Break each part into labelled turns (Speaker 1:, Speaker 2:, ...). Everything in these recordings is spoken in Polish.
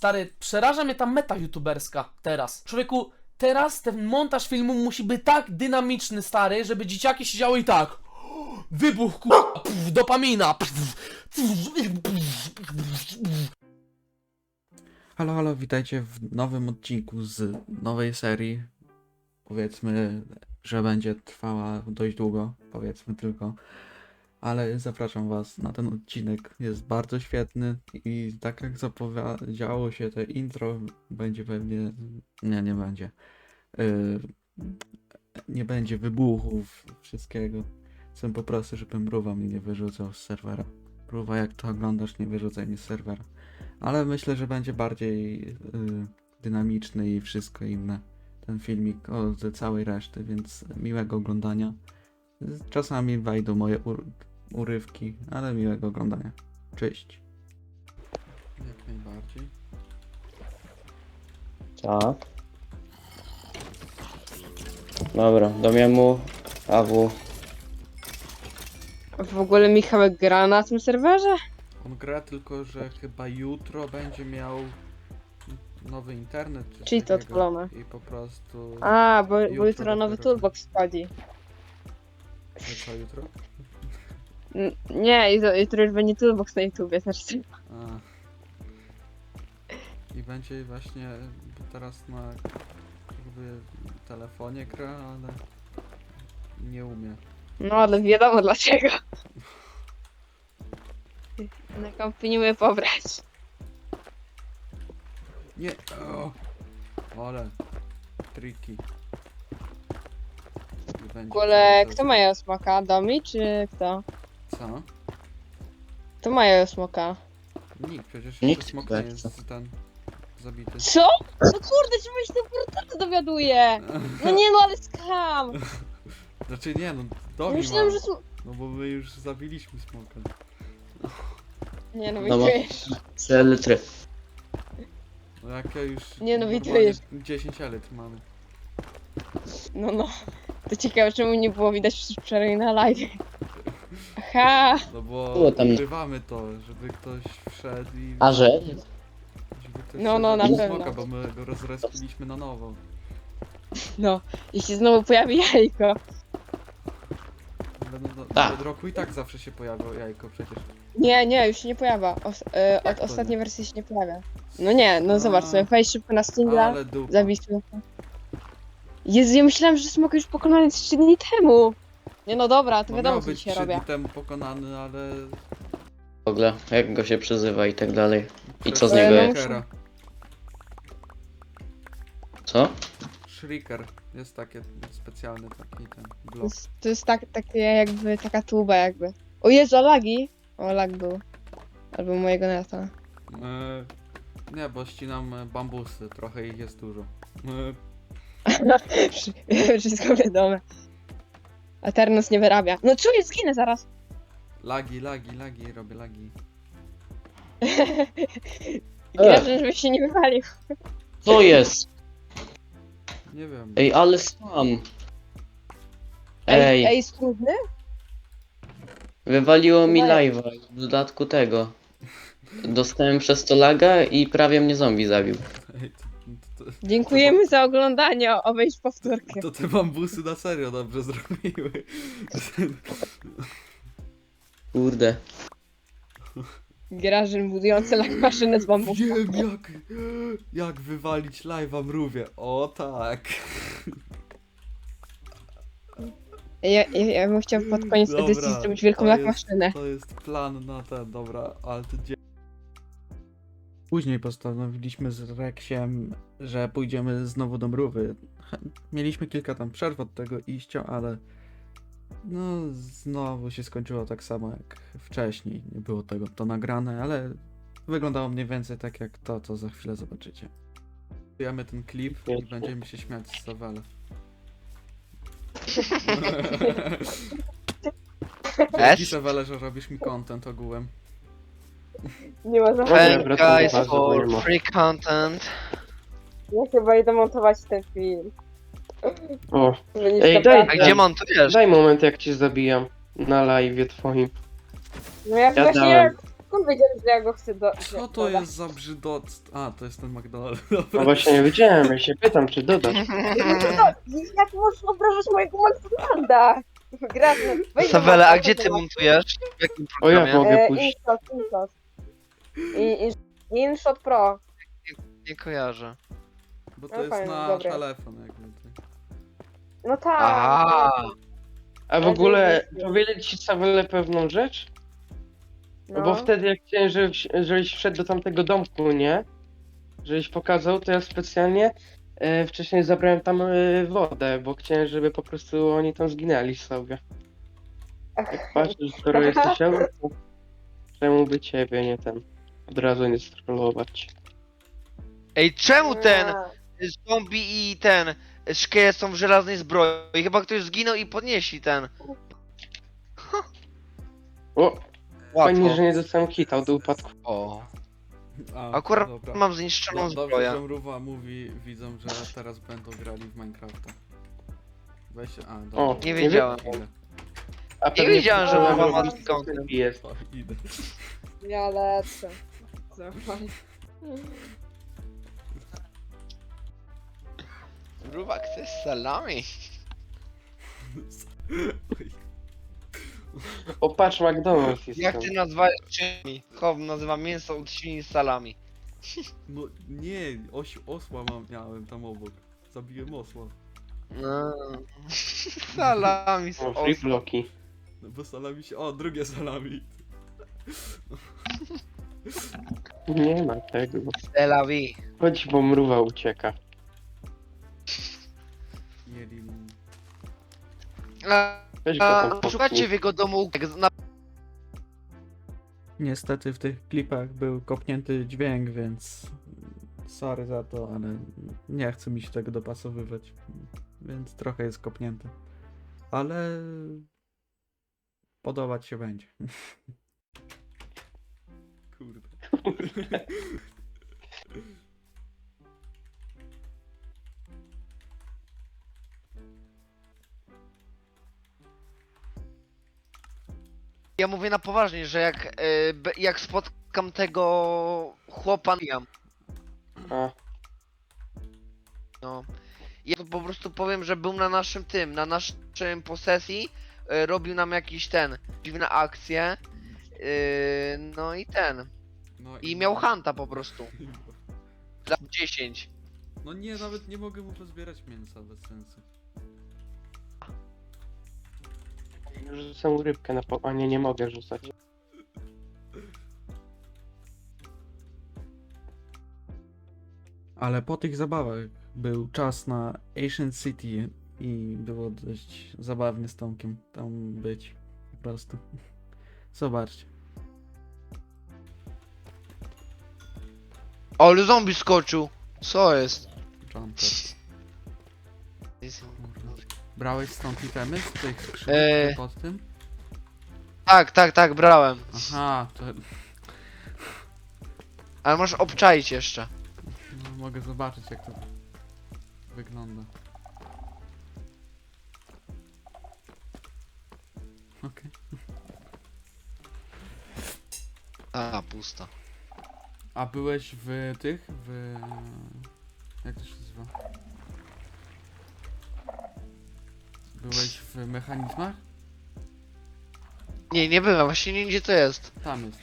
Speaker 1: Stary, przeraża mnie ta meta youtuberska teraz. Człowieku, teraz ten montaż filmu musi być tak dynamiczny, stary, żeby dzieciaki siedziały i tak. Wybuch, ku... Pff, dopamina.
Speaker 2: Halo, halo, witajcie w nowym odcinku z nowej serii. Powiedzmy, że będzie trwała dość długo, powiedzmy tylko. Ale zapraszam Was na ten odcinek. Jest bardzo świetny i tak jak zapowiedziało się, te intro będzie pewnie. Nie, nie będzie. Yy, nie będzie wybuchów, wszystkiego. Chcę po prostu, żeby mruwa mnie nie wyrzucał z serwera. Mruwa, jak to oglądasz, nie wyrzucaj mnie z serwera ale myślę, że będzie bardziej y, dynamiczny i wszystko inne. Ten filmik od całej reszty, więc miłego oglądania. Czasami wejdą moje ur- urywki, ale miłego oglądania. Cześć. Jak najbardziej.
Speaker 3: Tak. Dobra, do miemu AW.
Speaker 4: W ogóle Michałek gra na tym serwerze?
Speaker 2: On gra tylko, że chyba jutro będzie miał nowy internet. czy
Speaker 4: Czyli to
Speaker 2: takiego
Speaker 4: odpalone.
Speaker 2: I po prostu.
Speaker 4: A, bo,
Speaker 2: Jutro
Speaker 4: bo jutro nowy
Speaker 2: dopiero.
Speaker 4: toolbox wchodzi.
Speaker 2: Że co jutro?
Speaker 4: N- Nie, jutro, jutro już będzie toolbox na YouTubie też.
Speaker 2: A. I będzie właśnie teraz na jakby telefonie gra, ale nie umie.
Speaker 4: No, ale wiadomo dlaczego. Na nie umie pobrać.
Speaker 2: Nie! O! Ale triki. Będzie
Speaker 4: W ogóle, kto ma jasmoka? Domi czy kto?
Speaker 2: Co?
Speaker 4: Kto ma jasmoka?
Speaker 2: Nikt, przecież
Speaker 3: Nikt
Speaker 2: Nikt smok nie
Speaker 3: nie
Speaker 2: jest ten zabity.
Speaker 4: Co? No kurde, czemu się ten portal dowiaduje? No nie no, ale skam!
Speaker 2: Znaczy nie no, Domi
Speaker 4: Myślałem,
Speaker 2: ma,
Speaker 4: że... sm-
Speaker 2: no bo my już zabiliśmy smoka.
Speaker 4: Nie no,
Speaker 3: No bo-
Speaker 4: widzisz.
Speaker 3: Trzy litry.
Speaker 2: No jak ja już
Speaker 4: Nie no,
Speaker 2: normalnie
Speaker 4: widujesz.
Speaker 2: 10 elit mamy.
Speaker 4: No no. To ciekawe, czemu nie było widać wczoraj na live. Aha!
Speaker 2: No bo
Speaker 3: Było tam-
Speaker 2: ukrywamy to, żeby ktoś wszedł i...
Speaker 3: A że?
Speaker 2: Żeby ktoś
Speaker 4: No,
Speaker 2: wszedł
Speaker 4: no, na pewno.
Speaker 2: Smoka, bo my go rozrespiliśmy na nowo.
Speaker 4: No, jeśli znowu pojawi jajko.
Speaker 2: Ale no, no,
Speaker 3: Tak.
Speaker 2: od roku i tak zawsze się pojawiło jajko przecież.
Speaker 4: Nie, nie, już się nie pojawia. Os e,
Speaker 2: Jak
Speaker 4: od
Speaker 2: to
Speaker 4: ostatniej
Speaker 2: nie?
Speaker 4: wersji się nie pojawia. No nie, no zobacz sobie, wejdź szybko na Stingla,
Speaker 2: Ale dupa.
Speaker 4: zabij smoka. Jezu, ja myślałem, że smok już pokonany 3 dni temu. Nie no dobra, to
Speaker 2: No
Speaker 4: wiadomo
Speaker 2: miał
Speaker 4: co
Speaker 2: być
Speaker 4: dzisiaj
Speaker 2: 3
Speaker 4: robię.
Speaker 2: dni temu pokonany, ale...
Speaker 3: W ogóle, jak go się przezywa i tak dalej. I co z niego
Speaker 4: jest?
Speaker 2: Shriekera.
Speaker 3: Co?
Speaker 2: Shriker. Jest takie specjalny taki ten
Speaker 4: To
Speaker 2: blok.
Speaker 4: jest, to jest tak, takie jakby, taka tuba jakby. O Jezu, a lagi? O, lag był. Albo mojego neta.
Speaker 2: E, nie, bo ścinam e, bambusy, trochę ich jest dużo. E,
Speaker 4: Wszystko wiadome. Eternos nie wyrabia. No czuję, zginę zaraz.
Speaker 2: lagi, lagi, lagi, robię lagi.
Speaker 4: Grażę, żebyś się nie wywalił.
Speaker 3: Co jest?
Speaker 2: Nie wiem.
Speaker 3: Ej, ale sam.
Speaker 4: Ej,
Speaker 3: Ej,
Speaker 4: ej, spróbny?
Speaker 3: wywaliło mi
Speaker 4: Dawaj.
Speaker 3: live'a. W dodatku tego. Dostałem przez to laga i prawie mnie zombie zabił.
Speaker 2: Ej, to, to,
Speaker 4: Dziękujemy za oglądanie. Obejrz powtórkę.
Speaker 2: to te bambusy na serio dobrze zrobiły.
Speaker 3: Kurde.
Speaker 4: Grażyn budujący maszynę z bambusa.
Speaker 2: Wiem jak, jak wywalić live'a mrówie. O tak.
Speaker 4: Ja, ja, ja bym chciał pod koniec
Speaker 2: Dobra,
Speaker 4: edycji zrobić wielką
Speaker 2: to jest-
Speaker 4: maszynę.
Speaker 2: To jest plan na ten, dobra, ale to dzie... Później postanowiliśmy z Reksiem, że pójdziemy znowu do mrówy. Mieliśmy kilka tam przerw od tego iścia, ale no znowu się skończyło tak samo jak wcześniej. Nie było tego to nagrane, ale wyglądało mniej więcej tak jak to, co za chwilę zobaczycie. Dajemy ten klip i będziemy się śmiać z Sawela. Dzięki Sawele, że robisz mi content ogółem.
Speaker 4: Nie ma za
Speaker 5: Thank
Speaker 6: wracam do
Speaker 5: guys
Speaker 6: bazy, bo nie ma.
Speaker 5: for free content.
Speaker 4: Ja chyba idę montować ten film.
Speaker 6: O,
Speaker 4: nie
Speaker 6: Ej, daj-
Speaker 5: A gdzie montujesz?
Speaker 6: daj moment jak cię zabijam na live twoim.
Speaker 4: No ja
Speaker 6: Ja
Speaker 4: właśnie
Speaker 6: dałem.
Speaker 4: skąd wiedziałeś, że ja go chcę do...
Speaker 2: Co to
Speaker 4: dodać?
Speaker 2: jest za brzydot? A, to jest ten McDonald's.
Speaker 5: No
Speaker 2: Dobra.
Speaker 5: właśnie nie wiedziałem, ja się pytam, czy dodać.
Speaker 4: No to, jak możesz obrażać mojego McDonalda? Gra, no, weź do
Speaker 6: Sawele, a gdzie ty montujesz? W jakim
Speaker 5: O, ja
Speaker 6: programie?
Speaker 5: mogę
Speaker 4: E,
Speaker 5: pójść.
Speaker 4: I, i, InShot Pro.
Speaker 6: Nie kojarzę.
Speaker 2: Bo to
Speaker 4: No
Speaker 2: jest
Speaker 4: fajnie,
Speaker 2: na
Speaker 4: dobre.
Speaker 2: telefon jakby. tak.
Speaker 4: No tak.
Speaker 6: A,
Speaker 5: A w ogóle powiedzieć ci Sawele pewną rzecz?
Speaker 4: No.
Speaker 5: Bo wtedy jak chciałem, żebyś, żebyś wszedł do tamtego domku, nie? Żebyś pokazał, to ja specjalnie e, wcześniej zabrałem tam e, wodę, bo chciałem, żeby po prostu oni tam zginęli sobie. Jak patrzysz, skoro jesteś to czemu by ciebie nie ten od razu nie strollować?
Speaker 6: Ej, czemu ten zombie i ten szkielet są w żelaznej zbroi? Chyba ktoś zginął i podnieśli ten.
Speaker 5: O, fajnie,
Speaker 6: Łatwo.
Speaker 5: że nie dostałem kita od upadku.
Speaker 6: O.
Speaker 2: A,
Speaker 6: Akurat
Speaker 2: dobra.
Speaker 6: mam zniszczoną
Speaker 2: No, dobrze,
Speaker 6: zbroję.
Speaker 2: że Mruwa mówi widzom, że teraz będą grali w Minecrafta. Weź się, a dobra.
Speaker 5: O,
Speaker 6: Nie wiedziałem.
Speaker 2: Idę.
Speaker 5: A pewnie
Speaker 6: wiedziałem, że
Speaker 5: robi
Speaker 6: ma skąd.
Speaker 5: Jest.
Speaker 2: O, idę.
Speaker 4: Ja lecę. Zobacz.
Speaker 6: Gruba, chcesz salami?
Speaker 2: Oj.
Speaker 5: O, patrz, McDonald's jest
Speaker 6: Jak
Speaker 5: tam.
Speaker 6: ty nazwałeś czynni? Chow nazywa mięso od świni z salami.
Speaker 2: No nie, oś, osła mam, miałem tam obok. Zabiłem osła.
Speaker 6: No. Salami z
Speaker 5: O, free
Speaker 6: osła.
Speaker 5: bloki.
Speaker 2: No bo salami się... O, drugie salami.
Speaker 5: Nie ma tego.
Speaker 6: Selawi.
Speaker 5: Chodź, bo mruwa ucieka.
Speaker 2: Nie lim.
Speaker 6: A,
Speaker 5: Weź go
Speaker 6: a,
Speaker 5: tam
Speaker 6: Szukacie w jego domu jak na
Speaker 2: Niestety w tych klipach był kopnięty dźwięk, więc sorry za to, ale nie chce mi się tego dopasowywać, więc trochę jest kopnięte. Ale podobać się będzie. Kurde.
Speaker 6: Ja mówię na poważnie, że jak, be- jak spotkam tego chłopa, ja,
Speaker 5: A,
Speaker 6: no. Ja to po prostu powiem, że był na naszym tym, na naszym posesji, e, robił nam jakiś ten, dziwne akcje, e, no i ten,
Speaker 2: No
Speaker 6: i miał hanta po prostu, za 10.
Speaker 2: No nie, nawet nie mogę mu pozbierać mięsa bez sensu.
Speaker 5: rzucę rybkę na po... A nie, nie mogę rzucać.
Speaker 2: Ale po tych zabawach był czas na Ancient City i było dość zabawnie z Tomkiem tam być. Po prostu. Zobaczcie.
Speaker 6: Ale zombie skoczył, co jest?
Speaker 2: Jumper. Brałeś stąd itemy z tych skrzynek
Speaker 6: Eee.
Speaker 2: pod tym?
Speaker 6: Tak, tak, tak, brałem,
Speaker 2: Aha, to
Speaker 6: ale możesz obczaić jeszcze.
Speaker 2: no, mogę zobaczyć jak to wygląda. Okej.
Speaker 6: A, pusta.
Speaker 2: A byłeś w tych, w... Jak to się nazywa? Byłeś w mechanizmach?
Speaker 6: Nie, nie byłem, właśnie nie wiem gdzie to jest.
Speaker 2: Tam jest.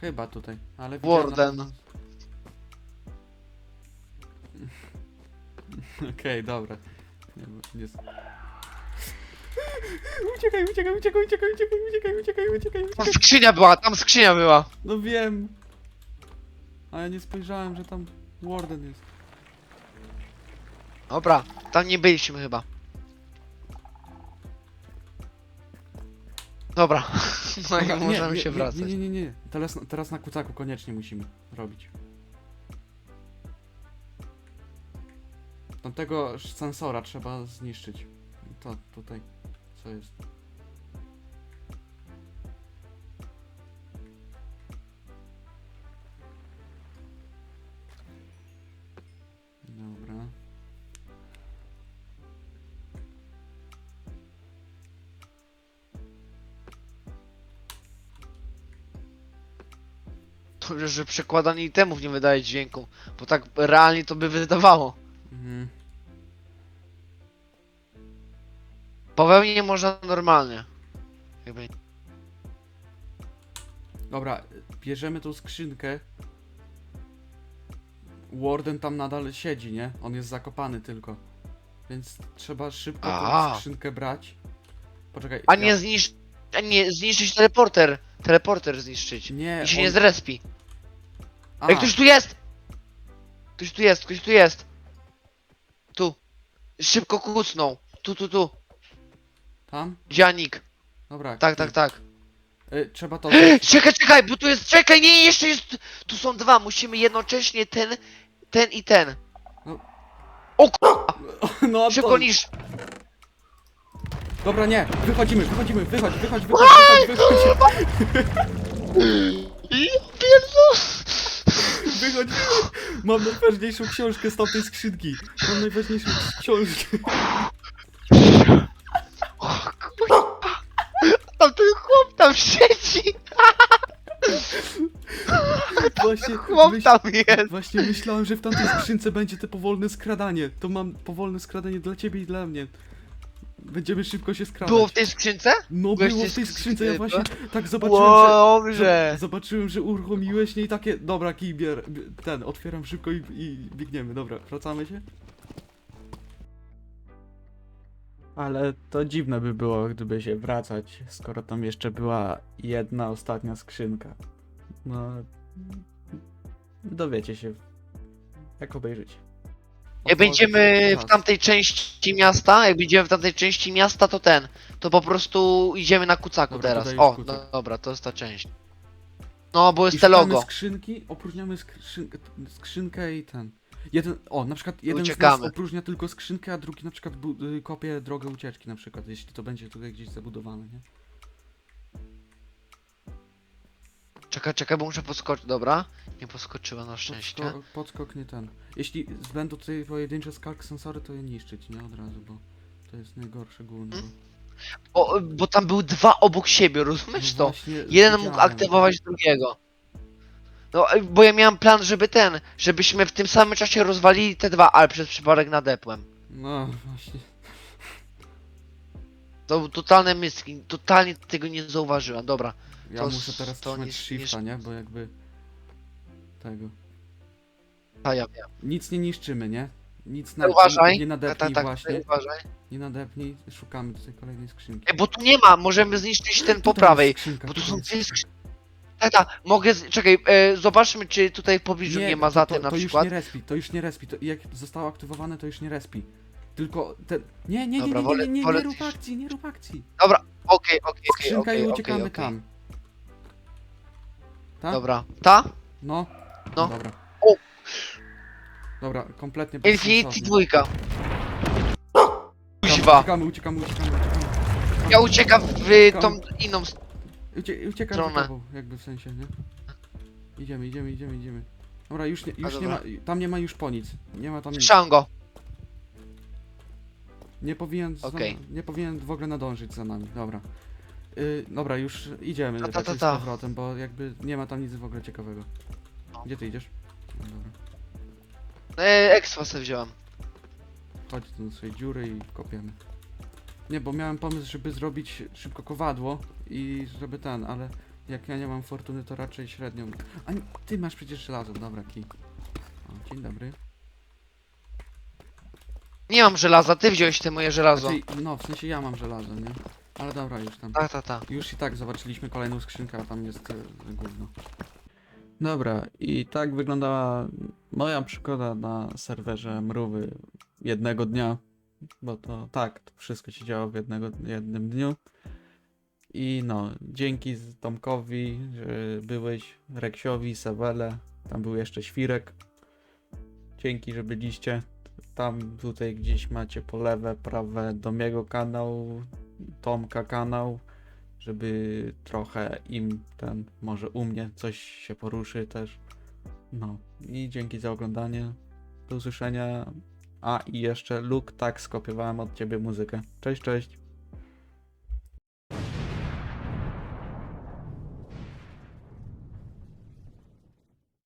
Speaker 2: Chyba tutaj, ale widziałem na
Speaker 6: Warden.
Speaker 2: Okej, dobra. Nie, bo nie... s- Uciekaj, uciekaj, uciekaj, uciekaj, uciekaj, uciekaj, uciekaj, uciekaj,
Speaker 6: Tam
Speaker 2: uciekaj.
Speaker 6: skrzynia była, tam skrzynia była.
Speaker 2: No wiem. A ja nie spojrzałem, że tam Warden jest.
Speaker 6: Dobra, tam nie byliśmy chyba. Dobra, no i
Speaker 2: Dobra,
Speaker 6: możemy się wracać.
Speaker 2: Nie, nie, nie, nie. Teraz, teraz na kucaku koniecznie musimy robić. Tamtego sensora trzeba zniszczyć. To tutaj, co jest? Dobra.
Speaker 6: To już, że przekładanie itemów nie wydaje dźwięku, bo tak realnie to by wydawało.
Speaker 2: Mhm.
Speaker 6: Popełnienie można normalnie. Jakby...
Speaker 2: Dobra, bierzemy tą skrzynkę. Warden tam nadal siedzi, nie? On jest zakopany tylko. Więc trzeba szybko
Speaker 6: Aha.
Speaker 2: tą skrzynkę brać. Poczekaj.
Speaker 6: A
Speaker 2: ja-
Speaker 6: nie zniszcz... A nie, zniszczyć teleporter. Teleporter zniszczyć.
Speaker 2: Nie,
Speaker 6: I się
Speaker 2: on-
Speaker 6: nie zrespi.
Speaker 2: A,
Speaker 6: Ej, ktoś tu jest! Ktoś tu jest, ktoś tu jest. Tu. Szybko kucnął. Tu, tu, tu.
Speaker 2: Tam?
Speaker 6: Dzianik.
Speaker 2: Dobra.
Speaker 6: Tak, tak, tak.
Speaker 2: Y, trzeba to...
Speaker 6: Czekaj, czekaj, bo tu jest. Czekaj, nie, jeszcze jest. Tu są dwa. Musimy jednocześnie ten, ten i ten.
Speaker 2: No.
Speaker 6: O k***a,
Speaker 2: No
Speaker 6: szybko niż.
Speaker 2: Dobra, nie! Wychodzimy, wychodzimy, wychodź, wychodź, wychodź, wychodź, wychodź, wychodź! Mam najważniejszą książkę z tamtej skrzynki. Mam najważniejszą książkę.
Speaker 6: Tam ten chłop tam siedzi.
Speaker 2: Właśnie,
Speaker 6: Chłop
Speaker 2: myśl-
Speaker 6: tam jest.
Speaker 2: Właśnie myślałem, że w tamtej skrzynce będzie te powolne skradanie. To mam powolne skradanie dla ciebie i dla mnie. Będziemy szybko się skradać.
Speaker 6: Było w tej skrzynce?
Speaker 2: No
Speaker 6: byłeś
Speaker 2: było
Speaker 6: w tej
Speaker 2: skrzynce, ja właśnie tak zobaczyłem, że...
Speaker 6: Dobrze.
Speaker 2: Zo- Zobaczyłem, że uruchomiłeś nie i takie, dobra, kij bier, ten, otwieram szybko i, i biegniemy, dobra, wracamy się? Ale to dziwne by było, gdyby się wracać, skoro tam jeszcze była jedna ostatnia skrzynka. No, dowiecie się, jak obejrzycie.
Speaker 6: Jak będziemy w tamtej części miasta, jak będziemy w tamtej części miasta, to ten. To po prostu idziemy na kucaku
Speaker 2: Dobra, to
Speaker 6: teraz.
Speaker 2: dajesz
Speaker 6: O,
Speaker 2: kucak.
Speaker 6: no, dobra, to jest ta część. No, bo
Speaker 2: I
Speaker 6: jest te
Speaker 2: szukamy
Speaker 6: logo.
Speaker 2: skrzynki, opróżniamy skrzynkę, skrzynkę i ten. Jeden, o, na przykład jeden z
Speaker 6: Uciekamy.
Speaker 2: nas opróżnia tylko skrzynkę, a drugi na przykład bu- y, kopie drogę ucieczki na przykład, jeśli to będzie tutaj gdzieś zabudowane, nie?
Speaker 6: Czekaj, czekaj, bo muszę podskoczyć. Dobra, nie poskoczyła na szczęście.
Speaker 2: Podsko- podskok nie ten. Jeśli będą tutaj pojedyncze skalk sensory, to je niszczyć, nie? Od razu, bo to jest najgorsze główne.
Speaker 6: Mm, O, bo tam były dwa obok siebie, rozumiesz to?
Speaker 2: Właśnie
Speaker 6: Jeden mógł
Speaker 2: widziałem.
Speaker 6: aktywować drugiego. No, e, bo ja miałem plan, żeby ten, żebyśmy w tym samym czasie rozwalili te dwa, ale przez przypadek nadepłem.
Speaker 2: No właśnie.
Speaker 6: To był totalne myski, totalnie tego nie zauważyłem, dobra.
Speaker 2: Ja
Speaker 6: To
Speaker 2: muszę
Speaker 6: s-
Speaker 2: teraz
Speaker 6: to
Speaker 2: trzymać
Speaker 6: nie-
Speaker 2: shifta, nie? Bo jakby... Tego.
Speaker 6: A ja wiem.
Speaker 2: Nic nie niszczymy, nie? Nic na,
Speaker 6: Uważaj.
Speaker 2: nie
Speaker 6: Tak,
Speaker 2: nadepnij
Speaker 6: tak, tak,
Speaker 2: właśnie.
Speaker 6: uważaj.
Speaker 2: Nie nadepnij, szukamy tutaj kolejnej skrzynki.
Speaker 6: Ej, bo tu nie ma, możemy zniszczyć ten po
Speaker 2: Tutaj
Speaker 6: prawej.
Speaker 2: skrzynka,
Speaker 6: Bo tu
Speaker 2: tutaj
Speaker 6: są
Speaker 2: jest.
Speaker 6: dwie skrzynki. Tak, tak, mogę. Z... Czekaj, e, zobaczmy, czy tutaj w pobliżu nie, ma
Speaker 2: to-
Speaker 6: za
Speaker 2: to,
Speaker 6: na
Speaker 2: to
Speaker 6: przykład.
Speaker 2: już nie respi, to już nie respi. To jak zostało aktywowane, to już nie respi. Tylko ten. Nie, nie, nie,
Speaker 6: Dobra,
Speaker 2: nie, nie,
Speaker 6: wolę-
Speaker 2: nie, nie,
Speaker 6: wolę
Speaker 2: nie rób akcji, nie rób akcji.
Speaker 6: Okej, okej, okej,
Speaker 2: Skrzynka i
Speaker 6: okej,
Speaker 2: uciekamy
Speaker 6: okej.
Speaker 2: tam. Tak?
Speaker 6: Dobra. Ta?
Speaker 2: No.
Speaker 6: No.
Speaker 2: Dobra.
Speaker 6: O!
Speaker 2: Dobra, kompletnie
Speaker 6: Infinity
Speaker 2: bezsensownie.
Speaker 6: dwójka. Kuźwa.
Speaker 2: Uciekamy, uciekamy, uciekamy, uciekamy.
Speaker 6: Ja uciekam w tą inną stronę.
Speaker 2: Ucie, uciekam za tobą, jakby w sensie, nie? Idziemy, idziemy, idziemy, idziemy. Dobra, już nie, już nie ma,
Speaker 6: dobra.
Speaker 2: tam nie ma już po nic. Nie ma tam nic.
Speaker 6: Słyszałem go.
Speaker 2: Nie powinien, za,
Speaker 6: Okej.
Speaker 2: nie powinien w ogóle nadążyć za nami, dobra. Yy, dobra, już idziemy
Speaker 6: Ta, ta, ta,
Speaker 2: raczej
Speaker 6: ta.
Speaker 2: z powrotem, bo jakby nie ma tam nic w ogóle ciekawego.
Speaker 6: No.
Speaker 2: Gdzie ty idziesz? No, dobra.
Speaker 6: E, Expa sobie wziąłem.
Speaker 2: Chodź tu do swojej dziury i kopiemy. Nie, bo miałem pomysł, żeby zrobić szybko kowadło i żeby ten, ale jak ja nie mam fortuny, to raczej średnią. A nie, ty masz przecież żelazo, dobra, kij. O, dzień dobry.
Speaker 6: Nie mam żelaza, ty wziąłeś te moje żelazo.
Speaker 2: Znaczy, no, w sensie ja mam żelazo, nie? Ale dobra, już tam.
Speaker 6: Tak, tak, tak.
Speaker 2: Już i tak zobaczyliśmy kolejną skrzynkę, a tam jest e, gówno. Dobra, i tak wyglądała moja przygoda na serwerze Mrówy jednego dnia. Bo to tak, to wszystko się działo w jednego, jednym dniu. I no, dzięki Tomkowi, że byłeś, Reksiowi, Sewele, tam był jeszcze Świrek. Dzięki, że byliście. Tam tutaj gdzieś macie po lewe, prawe Domiego kanał, Tomka kanał, żeby trochę im ten, może u mnie coś się poruszy też. No i dzięki za oglądanie. Do usłyszenia. A i jeszcze Luke, tak skopiowałem od ciebie muzykę. Cześć, cześć.